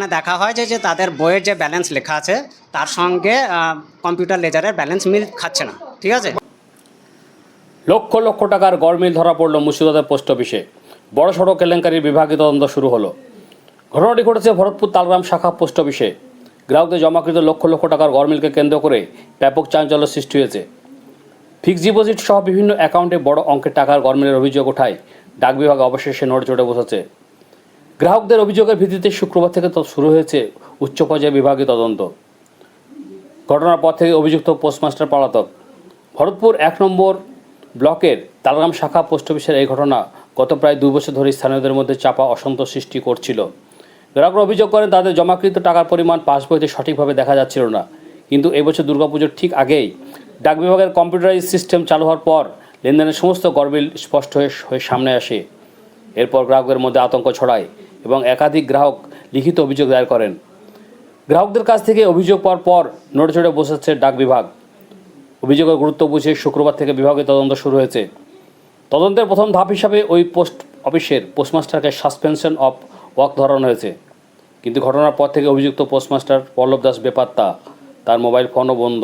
সেখানে দেখা হয় যে যে তাদের বইয়ের যে ব্যালেন্স লেখা আছে, তার সঙ্গে কম্পিউটার লেজারের ব্যালেন্স মিল খাচ্ছে না। ঠিক আছে? লক্ষ লক্ষ টাকার গরমিল ধরা পড়ল মুর্শিদাবাদের পোস্ট অফিসে। বড় সড়ো কেলেঙ্কারির বিভাগীয় তদন্ত শুরু হলো। ঘটনাটি ঘটেছে ভরতপুর তালগ্রাম শাখা পোস্ট অফিসে। গ্রাহকদের জমাকৃত লক্ষ লক্ষ টাকার গরমিলকে কেন্দ্র করে ব্যাপক চাঞ্চল্য সৃষ্টি হয়েছে। ফিক্সড ডিপোজিট সহ বিভিন্ন অ্যাকাউন্টে বড় অঙ্কের টাকার গরমিলের অভিযোগ ওঠায় ডাক বিভাগ অবশেষে নড়ে চড়ে বসেছে। গ্রাহকদের অভিযোগের ভিত্তিতে শুক্রবার থেকে শুরু হয়েছে উচ্চ পর্যায়ে বিভাগীয় তদন্ত। ঘটনার পর থেকে অভিযুক্ত পোস্টমাস্টার পলাতক। ভরতপুর এক নম্বর ব্লকের তালগ্রাম শাখা পোস্ট অফিসের এই ঘটনা গত প্রায় দুই বছর ধরে স্থানীয়দের মধ্যে চাপা অসন্তোষ সৃষ্টি করছিল। গ্রাহকরা অভিযোগ করেন, তাদের জমাকৃত টাকার পরিমাণ পাসবইতে সঠিকভাবে দেখা যাচ্ছিল না। কিন্তু এবছর দুর্গাপুজোর ঠিক আগেই ডাক বিভাগের কম্পিউটারাইজ সিস্টেম চালু হওয়ার পর লেনদেনের সমস্ত গরবিল স্পষ্ট হয়ে সামনে আসে। এরপর গ্রাহকদের মধ্যে আতঙ্ক ছড়ায়। এবং একাধিক গ্রাহক লিখিত অভিযোগ দায়ের করেন। গ্রাহকদের কাছ থেকে অভিযোগ পাওয়ার পর নড়ে চড়ে বসেছে ডাক বিভাগ। অভিযোগের গুরুত্ব বুঝে শুক্রবার থেকে বিভাগীয় তদন্ত শুরু হয়েছে। তদন্তের প্রথম ধাপ হিসাবে ওই পোস্ট অফিসের পোস্টমাস্টারকে সাসপেনশন অফ ওয়াক ধরানো হয়েছে। কিন্তু ঘটনার পর থেকে অভিযুক্ত পোস্টমাস্টার পল্লব দাস বেপাত্তা তার মোবাইল ফোনও বন্ধ।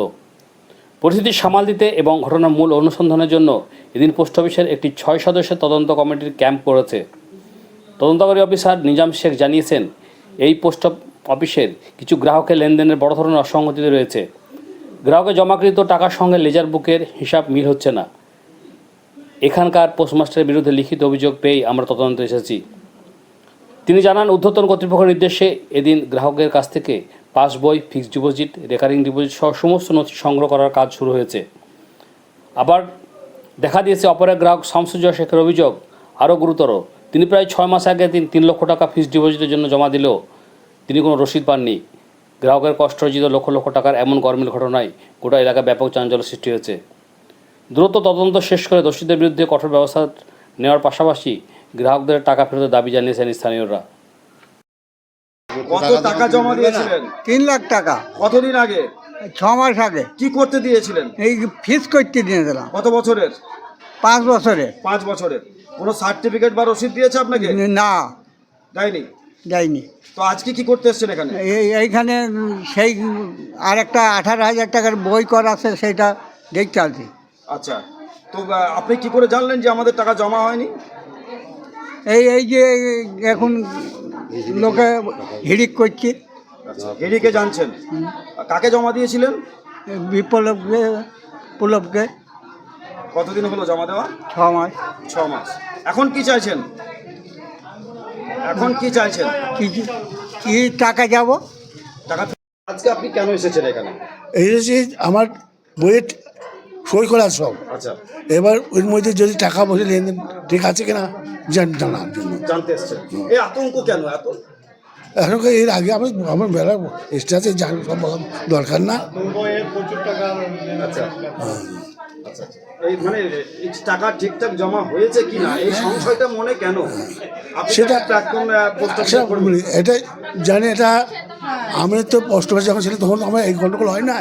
পরিস্থিতি সামাল দিতে এবং ঘটনার মূল অনুসন্ধানের জন্য এদিন পোস্ট অফিসের একটি ছয় সদস্যের তদন্ত কমিটির ক্যাম্প করেছে। তদন্তকারী অফিসার নিজাম শেখ জানিয়েছেন, এই পোস্ট অফিসের কিছু গ্রাহকের লেনদেনের বড় ধরনের অসঙ্গতি রয়েছে। গ্রাহকের জমাকৃত টাকার সঙ্গে লেজার বুকের হিসাব মিল হচ্ছে না। এখানকার পোস্টমাস্টারের বিরুদ্ধে লিখিত অভিযোগ পেয়েই আমরা তদন্তে এসেছি। তিনি জানান ঊর্ধ্বতন কর্তৃপক্ষের নির্দেশে এদিন গ্রাহকের কাছ থেকে পাসবই ফিক্সড ডিপোজিট, রেকারিং ডিপোজিট সহ সমস্ত নথি সংগ্রহ করার কাজ শুরু হয়েছে। আবার দেখা দিয়েছে অপর এক গ্রাহক শামসুজ্জা শেখের অভিযোগ আরও গুরুতর। তিনি প্রায় ছয় মাস আগে তিন তিন লক্ষ টাকা ফিক্সড ডিপোজিটের জন্য জমা দিলেও তিনি কোনো রসিদ পাননি। গ্রাহকের কষ্ট অর্জিত লক্ষ লক্ষ টাকার এমন গরমিল ঘটনায় গোটা এলাকায় ব্যাপক চাঞ্চল্য সৃষ্টি হয়েছে। দ্রুত তদন্ত শেষ করে দোষীদের বিরুদ্ধে কঠোর ব্যবস্থা নেওয়ার পাশাপাশি গ্রাহকদের টাকা ফেরতের দাবি জানিয়েছেন স্থানীয়রা। কত টাকা জমা দিয়েছিলেন? তিন লাখ টাকা। কতদিন আগে? ছ মাস আগে। কি করতে দিয়েছিলেন? এই ফিস করতে দিয়েছিলাম কত বছরের? পাঁচ বছরে পাঁচ বছরের। কোনো সার্টিফিকেট বা রসিদ দিয়েছে আপনাকে? না। দেয়নি যাইনি তো আজকে কি করতে এসছেন এখানে? এই এইখানে সেই আর একটা আঠারো হাজার টাকার বই করা আছে সেটা দেখতে আছি আচ্ছা। তো আপনি কি করে জানলেন যে আমাদের টাকা জমা হয়নি? এই এই যে এখন লোকে হিড়িক করছে। আচ্ছা হেরিকে জানছেন। কাকে জমা দিয়েছিলেন? বিপ্লবকে পুলবকে। কতদিন হলো জমা দেওয়া? ছ মাস। ছ মাস। এখন কি চাইছেন? এখন কি চাইছেন? কি কি টাকা যাব? টাকা আজকে আপনি কেন এসেছেন এখানে? এই যে আমার বইয়ের সই করা সব। আচ্ছা। এবার ওর মধ্যে যদি টাকা বসে লেনদেন ঠিক আছে কিনা জান জানার জন্য। জানতে এসছেন। এই আতঙ্ক কেন এত? এখন এর আগে আমার আমার বেলা স্টাতে জান সব দরকার না। আচ্ছা আচ্ছা। এই মানে টাকা ঠিকঠাক জমা হয়েছে কি না এই সংশয়টা মনে কেন? সেটা- আচ্ছা, এটা জানি এটা আমি তো পোস্ট অফিসে যখন ছিল তখন আমার এই গন্ডগোল হয় না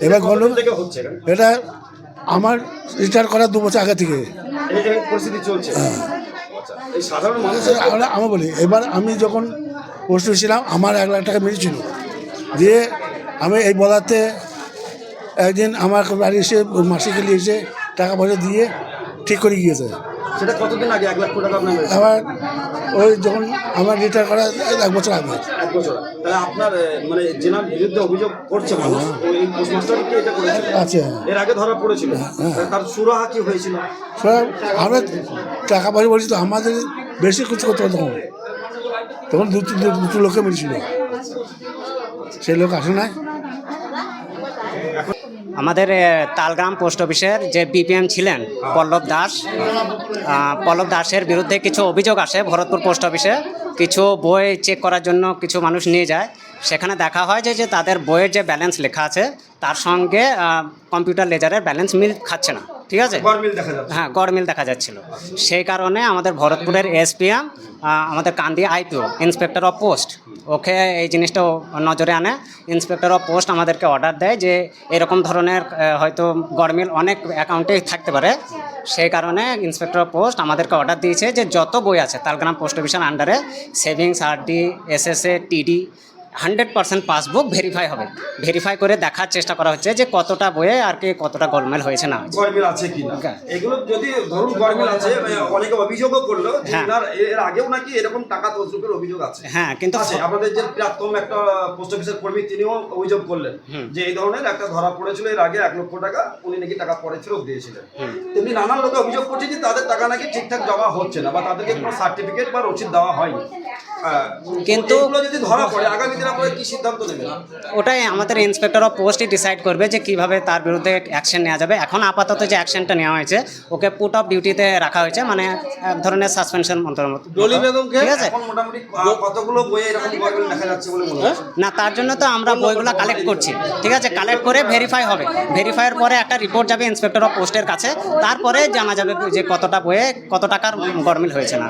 এবার থেকে হচ্ছে এটা? আমার রিটায়ার করার দু বছর আগে থেকে। পরিস্থিতি চলছে। আচ্ছা সাধারণ মানুষের আমি বলি এবার আমি যখন পোস্ট ছিলাম আমার এক লাখ টাকা মেরেছিল দিয়ে আমি এই বলাতে একদিন আমার বাড়ি এসে মাসিকে নিয়ে এসে টাকা পয়সা দিয়ে ঠিক করে গিয়েছে। সেটা কতদিন আগে? এক লাখ টাকা? আবার ওই যখন আমার রিটায়ার করা এক বছর আগে। এক বছর। তাহলে আপনার মানে জেনার বিরুদ্ধে অভিযোগ করছে মানুষ। এটা করেছিল? আচ্ছা। এর আগে ধরা পড়েছিল। তার সুরাহা কি হয়েছিল? আমরা টাকা পয়সা বলছি তো আমাদের বেশি কিছু করতে হতো তখন। তখন দু তিন দুটো লোকে মেরেছিল। সেই লোক আসে নাই। আমাদের তালগ্রাম পোস্ট অফিসের যে বিপিএম ছিলেন পল্লব দাস পল্লব দাসের বিরুদ্ধে কিছু অভিযোগ আসে ভরতপুর পোস্ট অফিসে। কিছু বই চেক করার জন্য কিছু মানুষ নিয়ে যায়। সেখানে দেখা হয় যে যে তাদের বইয়ের যে ব্যালেন্স লেখা আছে, তার সঙ্গে কম্পিউটার লেজারের ব্যালেন্স মিল খাচ্ছে না। ঠিক আছে? হ্যাঁ গড়মিল দেখা যাচ্ছিল। সেই কারণে আমাদের ভরতপুরের এসপিএম আমাদের Kandi IPO inspector of post okay এই জিনিসটা নজরে আনে। ইন্সপেক্টর অফ পোস্ট আমাদেরকে অর্ডার দেয় যে এরকম ধরনের হয়তো গরমিল অনেক অ্যাকাউন্টেই থাকতে পারে। সেই কারণে ইন্সপেক্টর অফ পোস্ট আমাদেরকে অর্ডার দিয়েছে যে যত বই আছে তালগ্রাম পোস্ট অফিসের আন্ডারে savings RD SSA TD hundred percent passbook verify হবে। ভেরিফাই করে দেখার চেষ্টা করা হচ্ছে যে কতটা বইয়ে আর কি কতটা গোলমেল হয়েছে না গরমিল আছে কি না এগুলো যদি ধরুন গরমিল আছে মানে অনেকে অভিযোগও করল হ্যাঁ। এর আগেও নাকি এরকম টাকা তসরুপের অভিযোগ আছে। হ্যাঁ কিন্তু আছে আপনাদের যে প্রাক্তন একটা পোস্ট অফিসের কর্মী তিনিও অভিযোগ করলেন যে এই ধরনের একটা ধরা পড়েছিল এর আগে এক লক্ষ টাকা উনি নাকি টাকা পরে ফেরত দিয়েছিলেন। তেমনি নানান লোকে অভিযোগ করছে যে তাদের টাকা নাকি ঠিকঠাক জমা হচ্ছে না বা তাদেরকে কোনো সার্টিফিকেট বা রসিদ দেওয়া হয়নি। কিন্তু- যদি ধরা পড়ে আগামী দিনে আপনারা কি সিদ্ধান্ত নেবেন? ওটাই আমাদের ইন্সপেক্টর অফ পোস্টই ডিসাইড করবে যে কীভাবে তার বিরুদ্ধে অ্যাকশন নেওয়া যাবে। এখন আপাতত যে অ্যাকশনটা নেওয়া হয়েছে ওকে পুট অফ ডিউটিতে রাখা হয়েছে মানে এক ধরনের সাসপেনশন মন্ত্রের মতো ঠিক আছে? মোটামুটি কতগুলো বইয়ে এরকম গরমিল দেখা যাচ্ছে বলে মনে হচ্ছে? না তার জন্য তো আমরা বইগুলো কালেক্ট করছি। ঠিক আছে কালেক্ট করে ভেরিফাই হবে। ভেরিফাইয়ের পরে একটা রিপোর্ট যাবে ইন্সপেক্টর অফ পোস্টের কাছে। তারপরে জানা যাবে যে কতটা বইয়ে কত টাকার গরমিল হয়েছে না